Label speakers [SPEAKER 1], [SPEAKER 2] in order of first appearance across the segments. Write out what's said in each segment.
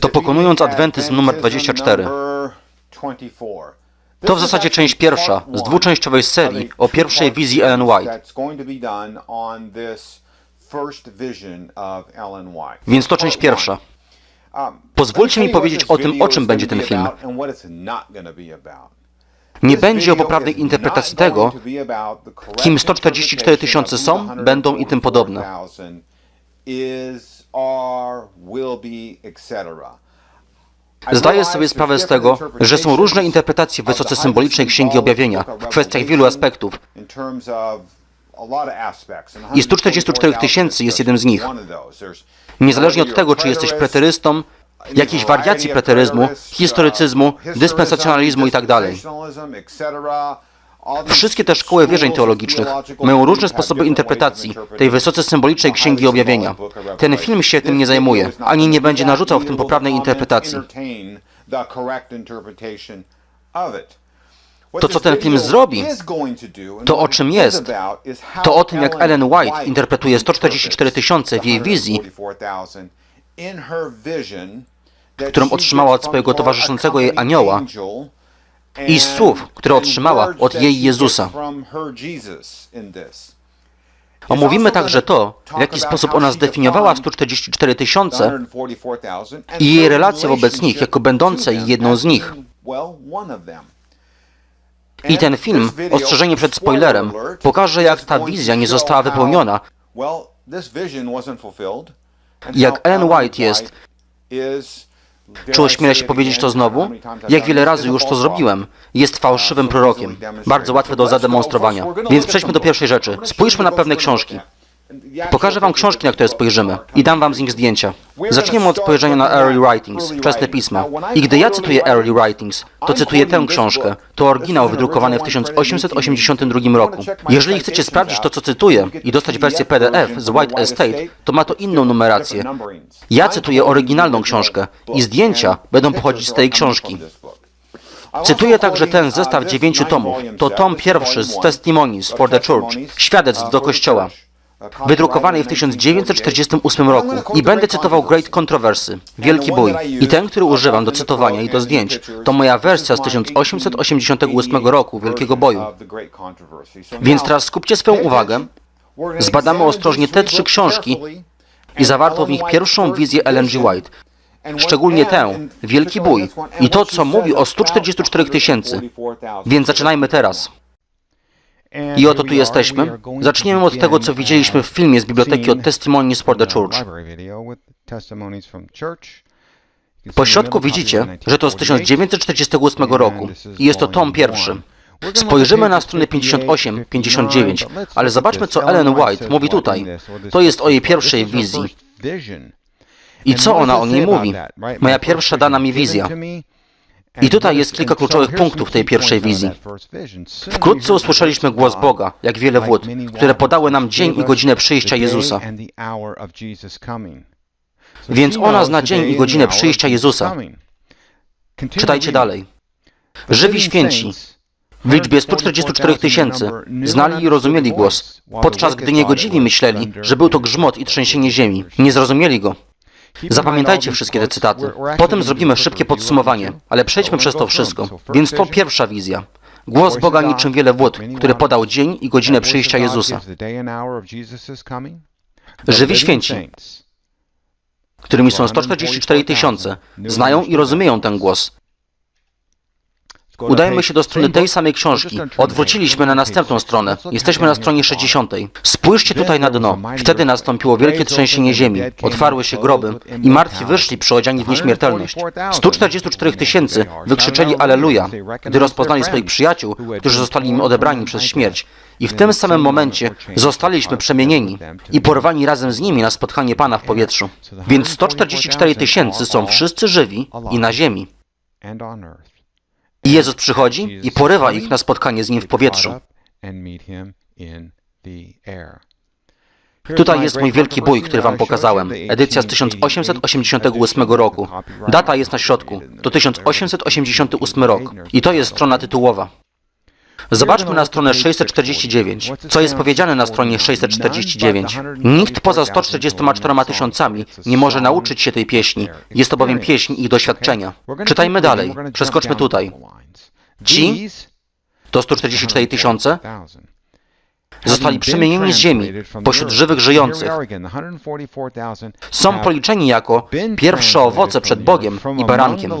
[SPEAKER 1] To pokonując adwentyzm numer 24. To w zasadzie część pierwsza z dwuczęściowej serii o pierwszej wizji Ellen White. Więc to część pierwsza.
[SPEAKER 2] Pozwólcie mi powiedzieć o tym, o czym będzie ten film.
[SPEAKER 1] Nie będzie o poprawnej interpretacji tego, kim 144 tysiące są, będą i tym podobne. Zdaję sobie sprawę z tego, że są różne interpretacje wysoce symbolicznej Księgi Objawienia w kwestiach wielu aspektów.
[SPEAKER 2] I 144 tysięcy jest jednym z nich.
[SPEAKER 1] Niezależnie od tego, czy jesteś preterystą, jakiejś wariacji preteryzmu, historycyzmu, dyspensacjonalizmu itd. Wszystkie te szkoły wierzeń teologicznych mają różne sposoby interpretacji tej wysoce symbolicznej Księgi Objawienia. Ten film się tym nie zajmuje, ani nie będzie narzucał w tym poprawnej interpretacji.
[SPEAKER 2] To, co ten film zrobi,
[SPEAKER 1] To o czym jest, to o tym, jak Ellen White interpretuje 144 tysiące w jej wizji, którą otrzymała od swojego towarzyszącego jej anioła i słów, które otrzymała od jej Jezusa. Omówimy także to, w jaki sposób ona zdefiniowała 144 tysiące i jej relacje wobec nich jako będącej jedną z nich. I ten film, ostrzeżenie przed spoilerem, pokaże, jak ta wizja nie została wypełniona, jak Ellen White jest, czy ośmielę się powiedzieć to znowu? Jak wiele razy już to zrobiłem. Jest fałszywym prorokiem. Bardzo łatwe do zademonstrowania. Więc przejdźmy do pierwszej rzeczy. Spójrzmy na pewne książki. Pokażę wam książki, na które spojrzymy i dam wam z nich zdjęcia. Zaczniemy od spojrzenia na Early Writings, wczesne pisma. I gdy ja cytuję Early Writings, to cytuję tę książkę. To oryginał wydrukowany w 1882 roku. Jeżeli chcecie sprawdzić to, co cytuję i dostać wersję PDF z White Estate, to ma to inną numerację. Ja cytuję oryginalną książkę i zdjęcia będą pochodzić z tej książki. Cytuję także ten zestaw dziewięciu tomów. To tom pierwszy z Testimonies for the Church, świadectw do Kościoła, wydrukowanej w 1948 roku. I będę cytował Great Controversy, Wielki Bój. I ten, który używam do cytowania i do zdjęć, to moja wersja z 1888 roku, Wielkiego Boju. Więc teraz skupcie swoją uwagę, zbadamy ostrożnie te trzy książki i zawarto w nich pierwszą wizję Ellen G. White, szczególnie tę, Wielki Bój, i to, co mówi o 144 tysięcy. Więc zaczynajmy teraz. I oto tu jesteśmy. Zaczniemy od tego, co widzieliśmy w filmie z biblioteki od Testimonies for the Church. Po środku widzicie, że to z 1948 roku i jest to tom pierwszy. Spojrzymy na stronę 58-59, ale zobaczmy, co Ellen White mówi tutaj. To jest o jej pierwszej wizji. I co ona o niej mówi? Moja pierwsza dana mi wizja. I tutaj jest kilka kluczowych punktów tej pierwszej wizji. Wkrótce usłyszeliśmy głos Boga, jak wiele wód, które podały nam dzień i godzinę przyjścia Jezusa. Więc ona zna dzień i godzinę przyjścia Jezusa. Czytajcie dalej. Żywi święci w liczbie 144 tysięcy znali i rozumieli głos, podczas gdy niegodziwi myśleli, że był to grzmot i trzęsienie ziemi. Nie zrozumieli go. Zapamiętajcie wszystkie te cytaty. Potem zrobimy szybkie podsumowanie, ale przejdźmy przez to wszystko. Więc to pierwsza wizja. Głos Boga niczym wiele wód, który podał dzień i godzinę przyjścia Jezusa. Żywi święci, którymi są 144 tysiące, znają i rozumieją ten głos. Udajmy się do strony tej samej książki. Odwróciliśmy na następną stronę. Jesteśmy na stronie 60. Spójrzcie tutaj na dno. Wtedy nastąpiło wielkie trzęsienie ziemi. Otwarły się groby i martwi wyszli przyodziani w nieśmiertelność. 144 tysięcy wykrzyczeli Aleluja, gdy rozpoznali swoich przyjaciół, którzy zostali im odebrani przez śmierć. I w tym samym momencie zostaliśmy przemienieni i porwani razem z nimi na spotkanie Pana w powietrzu. Więc 144 tysięcy są wszyscy żywi i na ziemi. I Jezus przychodzi i porywa ich na spotkanie z Nim w powietrzu. Tutaj jest mój wielki bój, który Wam pokazałem. Edycja z 1888 roku. Data jest na środku. To 1888 rok. I to jest strona tytułowa. Zobaczmy na stronę 649. Co jest powiedziane na stronie 649? Nikt poza 144 tysiącami nie może nauczyć się tej pieśni. Jest to bowiem pieśń ich doświadczenia. Czytajmy dalej. Przeskoczmy tutaj. Ci, to 144 tysiące, zostali przemienieni z ziemi pośród żywych żyjących. Są policzeni jako pierwsze owoce przed Bogiem i barankiem.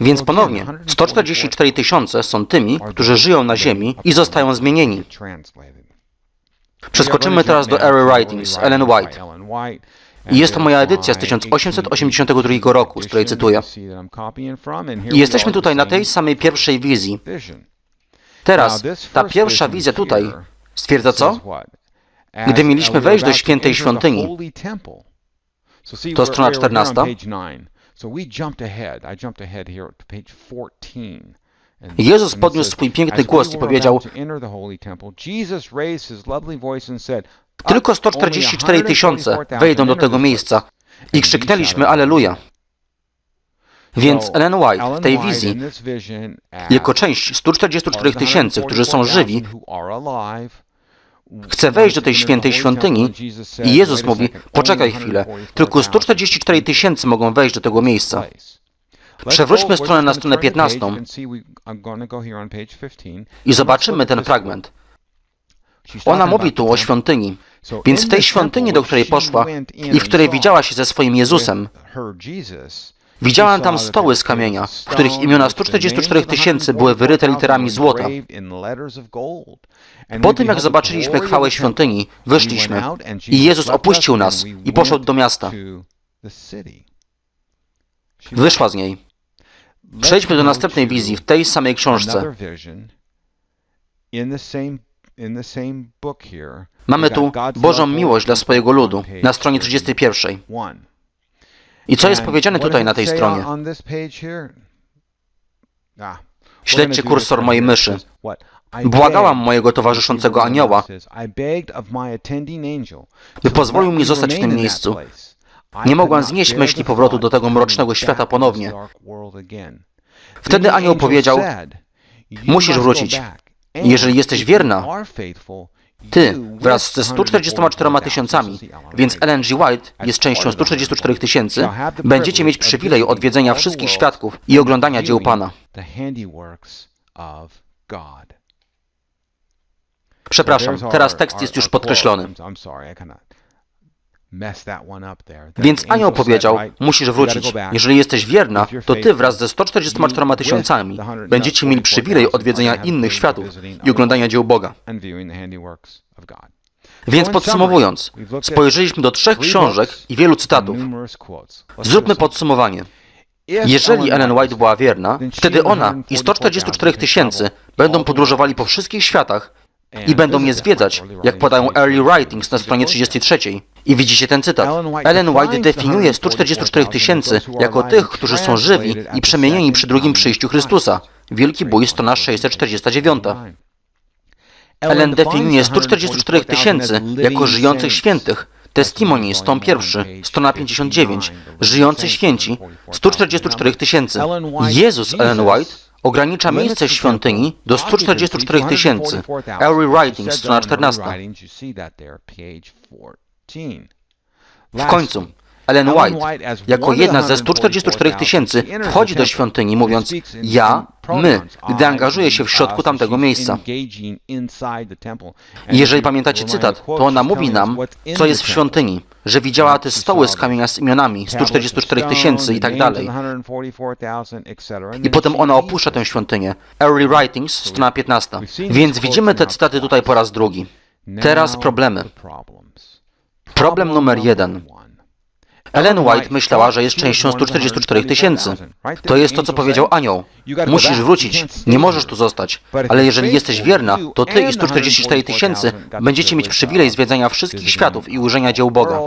[SPEAKER 1] Więc ponownie, 144 tysiące są tymi, którzy żyją na ziemi i zostają zmienieni. Przeskoczymy teraz do Ery Writings, Ellen White. I jest to moja edycja z 1882 roku, z której cytuję. I jesteśmy tutaj na tej samej pierwszej wizji. Teraz ta pierwsza wizja tutaj stwierdza co? Gdy mieliśmy wejść do świętej świątyni, to strona 14. Jezus podniósł swój piękny głos i powiedział, tylko 144 tysiące wejdą do tego miejsca. I krzyknęliśmy Aleluja. Więc Ellen White w tej wizji, jako część 144 tysięcy, którzy są żywi, chce wejść do tej świętej świątyni i Jezus mówi, poczekaj chwilę, tylko 144 tysięcy mogą wejść do tego miejsca. Przewróćmy stronę na stronę 15 i zobaczymy ten fragment. Ona mówi tu o świątyni. Więc w tej świątyni, do której poszła i w której widziała się ze swoim Jezusem, widziałam tam stoły z kamienia, w których imiona 144 tysięcy były wyryte literami złota. Po tym, jak zobaczyliśmy chwałę świątyni, wyszliśmy i Jezus opuścił nas i poszedł do miasta. Wyszła z niej. Przejdźmy do następnej wizji w tej samej książce. Mamy tu Bożą miłość dla swojego ludu na stronie 31. I co jest powiedziane tutaj na tej stronie? Śledźcie kursor mojej myszy. Błagałam mojego towarzyszącego anioła, by pozwolił mi zostać w tym miejscu. Nie mogłam znieść myśli powrotu do tego mrocznego świata ponownie. Wtedy anioł powiedział, musisz wrócić. Jeżeli jesteś wierna, ty wraz ze 144 tysiącami, więc Ellen G. White jest częścią 144 tysięcy, będziecie mieć przywilej odwiedzenia wszystkich świadków i oglądania dzieł Pana. Przepraszam, teraz tekst jest już podkreślony. Więc anioł powiedział, musisz wrócić. Jeżeli jesteś wierna, to ty wraz ze 144 tysiącami będziecie mieli przywilej odwiedzenia innych światów i oglądania dzieł Boga. Więc podsumowując, spojrzeliśmy do trzech książek i wielu cytatów. Zróbmy podsumowanie. Jeżeli Ellen White była wierna, wtedy ona i 144 tysięcy będą podróżowali po wszystkich światach i będą je zwiedzać, jak podają Early Writings na stronie 33. I widzicie ten cytat. Ellen White definiuje 144 tysięcy jako tych, którzy są żywi i przemienieni przy drugim przyjściu Chrystusa. Wielki Bój, strona 649. Ellen definiuje 144 tysięcy jako żyjących świętych. Testimonies, tom pierwszy, strona 59. Żyjący święci, 144 tysięcy. Jezus Ellen White ogranicza miejsce świątyni do 144 tysięcy. Early Writings, strona 14. W końcu, Ellen White, jako jedna ze 144 tysięcy, wchodzi do świątyni mówiąc ja, my, gdy angażuje się w środku tamtego miejsca. I jeżeli pamiętacie cytat, to ona mówi nam, co jest w świątyni, że widziała te stoły z kamienia z imionami, 144 tysięcy i tak dalej. I potem ona opuszcza tę świątynię. Early Writings, strona 15. Więc widzimy te cytaty tutaj po raz drugi. Teraz problemy. Problem numer jeden. Ellen White myślała, że jest częścią 144 tysięcy. To jest to, co powiedział anioł. Musisz wrócić, nie możesz tu zostać. Ale jeżeli jesteś wierna, to ty i 144 tysięcy będziecie mieć przywilej zwiedzania wszystkich światów i ujrzenia dzieł Boga.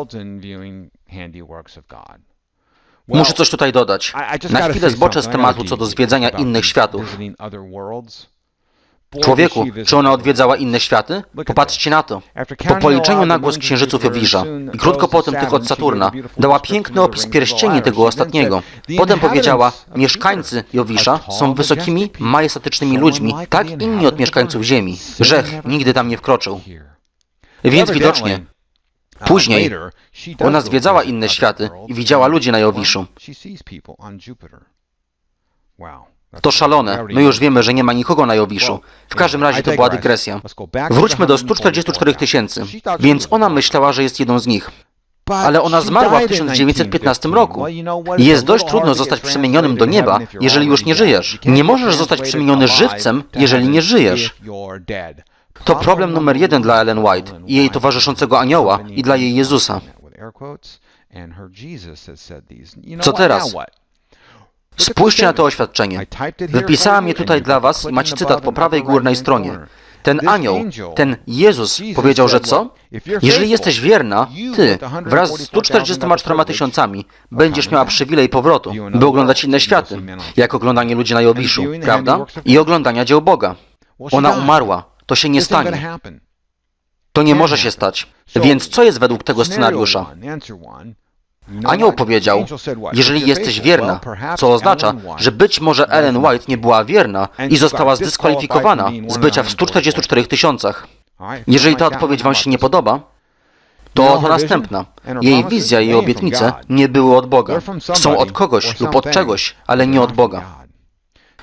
[SPEAKER 1] Muszę coś tutaj dodać. Na chwilę zboczę z tematu co do zwiedzania innych światów. Człowieku, czy ona odwiedzała inne światy? Popatrzcie na to. Po policzeniu na głos księżyców Jowisza i krótko potem tych od Saturna, dała piękny opis pierścieni tego ostatniego. Potem powiedziała, mieszkańcy Jowisza są wysokimi, majestatycznymi ludźmi, tak inni od mieszkańców Ziemi. Grzech nigdy tam nie wkroczył. Więc widocznie, później ona zwiedzała inne światy i widziała ludzi na Jowiszu. To szalone. My już wiemy, że nie ma nikogo na Jowiszu. W każdym razie to była dygresja. Wróćmy do 144 tysięcy. Więc ona myślała, że jest jedną z nich. Ale ona zmarła w 1915 roku. Jest dość trudno zostać przemienionym do nieba, jeżeli już nie żyjesz. Nie możesz zostać przemieniony żywcem, jeżeli nie żyjesz. To problem numer jeden dla Ellen White i jej towarzyszącego anioła i dla jej Jezusa. Co teraz? Spójrzcie na to oświadczenie. Wypisałem je tutaj dla was i macie cytat po prawej górnej stronie. Ten anioł, ten Jezus powiedział, że co? Jeżeli jesteś wierna, ty wraz z 144 tysiącami będziesz miała przywilej powrotu, by oglądać inne światy, jak oglądanie ludzi na Jowiszu, prawda? I oglądania dzieł Boga. Ona umarła. To się nie stanie. To nie może się stać. Więc co jest według tego scenariusza? Anioł powiedział, jeżeli jesteś wierna, co oznacza, że być może Ellen White nie była wierna i została zdyskwalifikowana z bycia w 144 tysiącach. Jeżeli ta odpowiedź Wam się nie podoba, to oto następna. Jej wizja i obietnice nie były od Boga. Są od kogoś lub od czegoś, ale nie od Boga.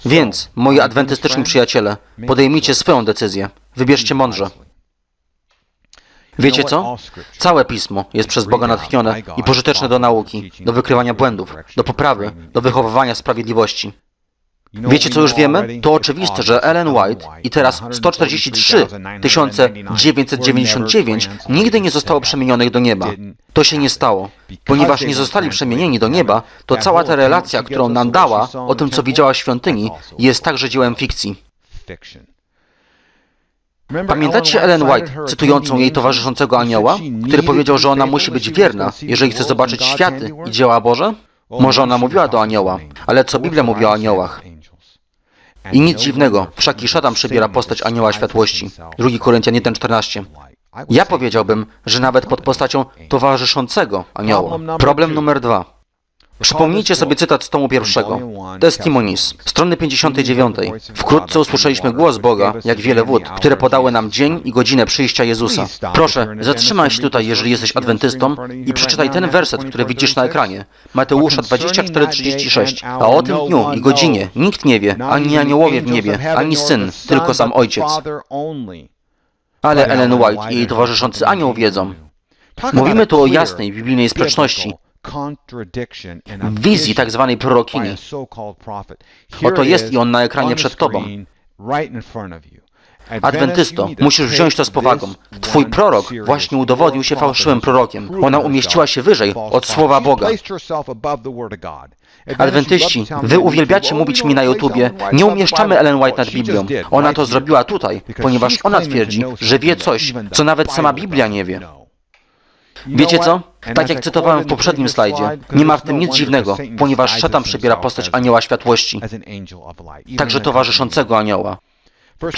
[SPEAKER 1] Więc, moi adwentystyczni przyjaciele, podejmijcie swoją decyzję. Wybierzcie mądrze. Wiecie co? Całe pismo jest przez Boga natchnione i pożyteczne do nauki, do wykrywania błędów, do poprawy, do wychowywania sprawiedliwości. Wiecie co już wiemy? To oczywiste, że Ellen White i teraz 143 999 nigdy nie zostało przemienionych do nieba. To się nie stało. Ponieważ nie zostali przemienieni do nieba, to cała ta relacja, którą nam dała o tym, co widziała w świątyni, jest także dziełem fikcji. Pamiętacie Ellen White, cytującą jej towarzyszącego anioła, który powiedział, że ona musi być wierna, jeżeli chce zobaczyć światy i dzieła Boże? Może ona mówiła do anioła, ale co Biblia mówi o aniołach? I nic dziwnego, wszak i szatan przybiera postać anioła światłości. 2 Koryntian 1,14. Ja powiedziałbym, że nawet pod postacią towarzyszącego anioła. Problem numer dwa. Przypomnijcie sobie cytat z tomu pierwszego. Testimonies, strony 59. Wkrótce usłyszeliśmy głos Boga, jak wiele wód, które podały nam dzień i godzinę przyjścia Jezusa. Proszę, zatrzymaj się tutaj, jeżeli jesteś adwentystą i przeczytaj ten werset, który widzisz na ekranie. Mateusza 24:36. A o tym dniu i godzinie nikt nie wie, ani aniołowie w niebie, ani Syn, tylko sam Ojciec. Ale Ellen White i jej towarzyszący anioł wiedzą. Mówimy tu o jasnej biblijnej sprzeczności, wizji tak zwanej prorokini. Oto jest i on na ekranie przed tobą. Adwentysto, musisz wziąć to z powagą. Twój prorok właśnie udowodnił się fałszywym prorokiem. Ona umieściła się wyżej od Słowa Boga. Adwentyści, wy uwielbiacie mówić mi na YouTubie, nie umieszczamy Ellen White nad Biblią. Ona to zrobiła tutaj, ponieważ ona twierdzi, że wie coś, co nawet sama Biblia nie wie. Wiecie co? Tak jak cytowałem w poprzednim slajdzie, nie ma w tym nic dziwnego, ponieważ szatan przybiera postać anioła światłości, także towarzyszącego anioła.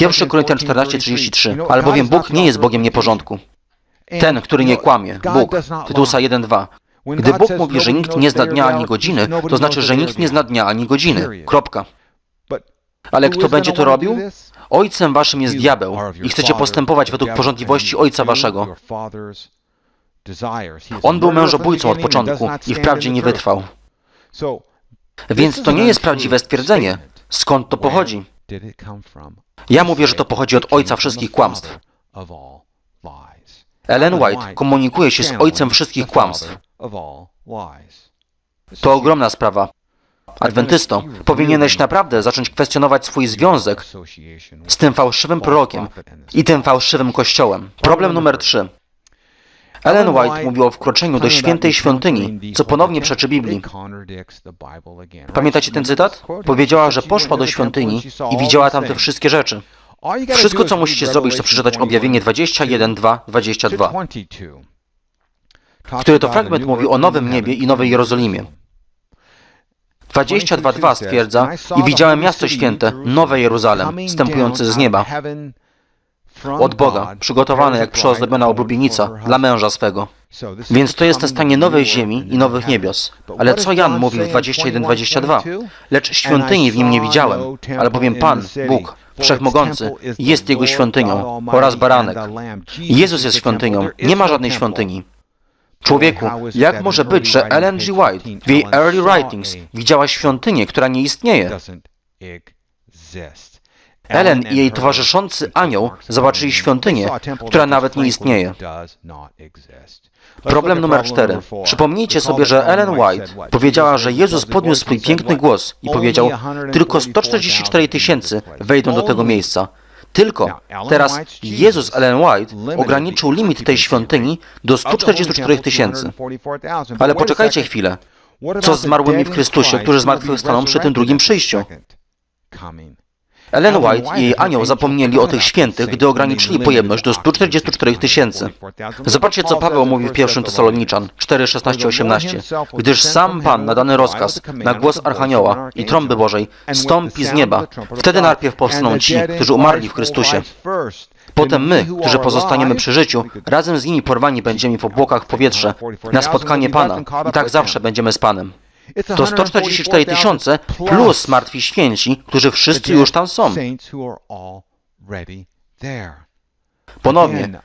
[SPEAKER 1] 1 Koryntian 14:33. Albowiem Bóg nie jest Bogiem nieporządku. Ten, który nie kłamie, Bóg. Tytusa 1:2. Gdy Bóg mówi, że nikt nie zna dnia ani godziny, to znaczy, że nikt nie zna dnia ani godziny. Kropka. Ale kto będzie to robił? Ojcem waszym jest diabeł i chcecie postępować według porządliwości ojca waszego. On był mężobójcą od początku i wprawdzie nie wytrwał. Więc to nie jest prawdziwe stwierdzenie. Skąd to pochodzi? Ja mówię, że to pochodzi od ojca wszystkich kłamstw. Ellen White komunikuje się z ojcem wszystkich kłamstw. To ogromna sprawa. Adwentysto, powinieneś naprawdę zacząć kwestionować swój związek z tym fałszywym prorokiem i tym fałszywym kościołem. Problem numer trzy. Ellen White mówił o wkroczeniu do świętej świątyni, co ponownie przeczy Biblii. Pamiętacie ten cytat? Powiedziała, że poszła do świątyni i widziała tam te wszystkie rzeczy. Wszystko, co musicie zrobić, to przeczytać objawienie 21, 2, 22, który to fragment mówi o nowym niebie i nowej Jerozolimie. 22.2 stwierdza i widziałem miasto święte, nowe Jeruzalem, stępujące z nieba, od Boga, przygotowane jak przyozdobiona oblubienica dla męża swego. Więc to jest nastanie nowej ziemi i nowych niebios. Ale co Jan mówi w 21-22? Lecz świątyni w nim nie widziałem, albowiem Pan, Bóg, Wszechmogący, jest Jego świątynią oraz baranek. Jezus jest świątynią, nie ma żadnej świątyni. Człowieku, jak może być, że Ellen G. White w jej Early Writings widziała świątynię, która nie istnieje? Ellen i jej towarzyszący anioł zobaczyli świątynię, która nawet nie istnieje. Problem numer cztery. Przypomnijcie sobie, że Ellen White powiedziała, że Jezus podniósł swój piękny głos i powiedział, tylko 144 tysięcy wejdą do tego miejsca. Tylko. Teraz Jezus Ellen White ograniczył limit tej świątyni do 144 tysięcy. Ale poczekajcie chwilę. Co z zmarłymi w Chrystusie, którzy zmartwychwstaną przy tym drugim przyjściu? Ellen White i anioł zapomnieli o tych świętych, gdy ograniczyli pojemność do 144 tysięcy. Zobaczcie, co Paweł mówi w 1 Tesaloniczan 4, 16, 18. Gdyż sam Pan na dany rozkaz, na głos Archanioła i trąby Bożej, stąpi z nieba. Wtedy najpierw powstaną ci, którzy umarli w Chrystusie. Potem my, którzy pozostaniemy przy życiu, razem z nimi porwani będziemy w obłokach w powietrze, na spotkanie Pana. I tak zawsze będziemy z Panem. To 144 tysiące plus martwi święci, którzy wszyscy już tam są. Ponownie,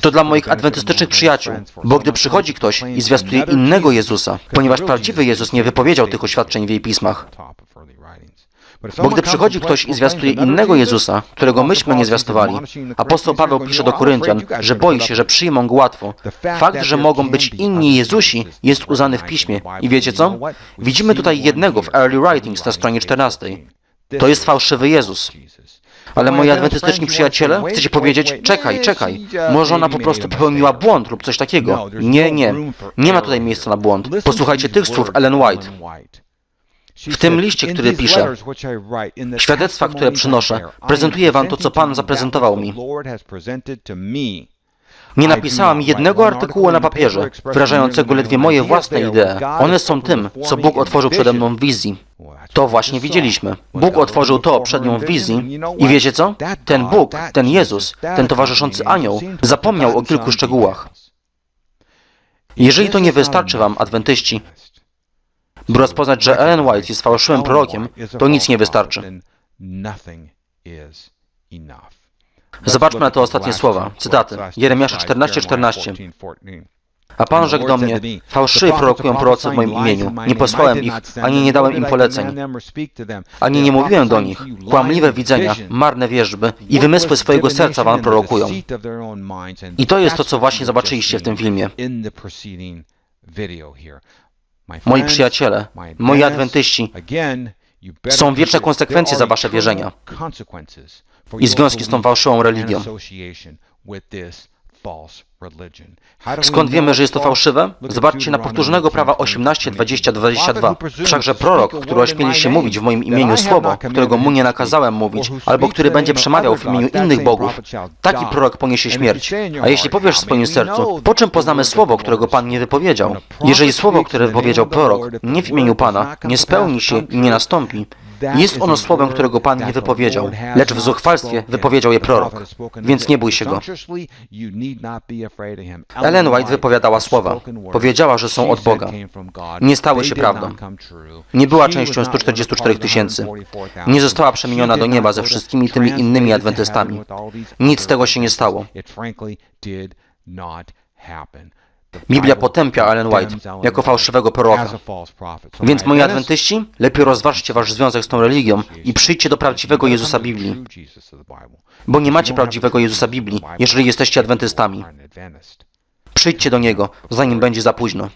[SPEAKER 1] to dla moich adwentystycznych przyjaciół, bo gdy przychodzi ktoś i zwiastuje innego Jezusa, ponieważ prawdziwy Jezus nie wypowiedział tych oświadczeń w jej pismach, bo gdy przychodzi ktoś i zwiastuje innego Jezusa, którego myśmy nie zwiastowali, apostoł Paweł pisze do Koryntian, że boi się, że przyjmą go łatwo. Fakt, że mogą być inni Jezusi, jest uznany w piśmie. I wiecie co? Widzimy tutaj jednego w Early Writings na stronie 14. To jest fałszywy Jezus. Ale moi adwentystyczni przyjaciele, chcecie powiedzieć, czekaj, czekaj, może ona po prostu popełniła błąd lub coś takiego. Nie, nie, nie ma tutaj miejsca na błąd. Posłuchajcie tych słów Ellen White. W tym liście, który piszę, świadectwa, które przynoszę, prezentuję wam to, co Pan zaprezentował mi. Nie napisałam jednego artykułu na papierze, wyrażającego ledwie moje własne idee. One są tym, co Bóg otworzył przede mną w wizji. To właśnie widzieliśmy. Bóg otworzył to przed nią w wizji i wiecie co? Ten Bóg, ten Jezus, ten towarzyszący anioł zapomniał o kilku szczegółach. Jeżeli to nie wystarczy wam, adwentyści, by rozpoznać, że Ellen White jest fałszywym prorokiem, to nic nie wystarczy. Zobaczmy na te ostatnie słowa, cytaty. Jeremiasza 14:14. 14. A Pan rzekł do mnie, fałszywie prorokują prorocy w moim imieniu. Nie posłałem ich, ani nie dałem im poleceń, ani nie mówiłem do nich. Kłamliwe widzenia, marne wierzby i wymysły swojego serca wam prorokują. I to jest to, co właśnie zobaczyliście w tym filmie. Moi przyjaciele, moi adwentyści, są wieczne konsekwencje za wasze wierzenia i związki z tą fałszywą religią. Skąd wiemy, że jest to fałszywe? Zobaczcie na powtórzonego prawa 18, 20, 22. Wszakże prorok, który ośmieli się mówić w moim imieniu słowo, którego mu nie nakazałem mówić, albo który będzie przemawiał w imieniu innych bogów, taki prorok poniesie śmierć. A jeśli powiesz w swoim sercu, po czym poznamy słowo, którego Pan nie wypowiedział? Jeżeli słowo, które wypowiedział prorok, nie w imieniu Pana, nie spełni się i nie nastąpi, jest ono słowem, którego Pan nie wypowiedział, lecz w zuchwalstwie wypowiedział je prorok, więc nie bój się go. Ellen White wypowiadała słowa. Powiedziała, że są od Boga. Nie stały się prawdą. Nie była częścią 144 tysięcy. Nie została przemieniona do nieba ze wszystkimi tymi innymi adwentystami. Nic z tego się nie stało. Biblia potępia Ellen White jako fałszywego proroka. Więc moi adwentyści, lepiej rozważcie wasz związek z tą religią i przyjdźcie do prawdziwego Jezusa Biblii. Bo nie macie prawdziwego Jezusa Biblii, jeżeli jesteście adwentystami. Przyjdźcie do Niego, zanim będzie za późno.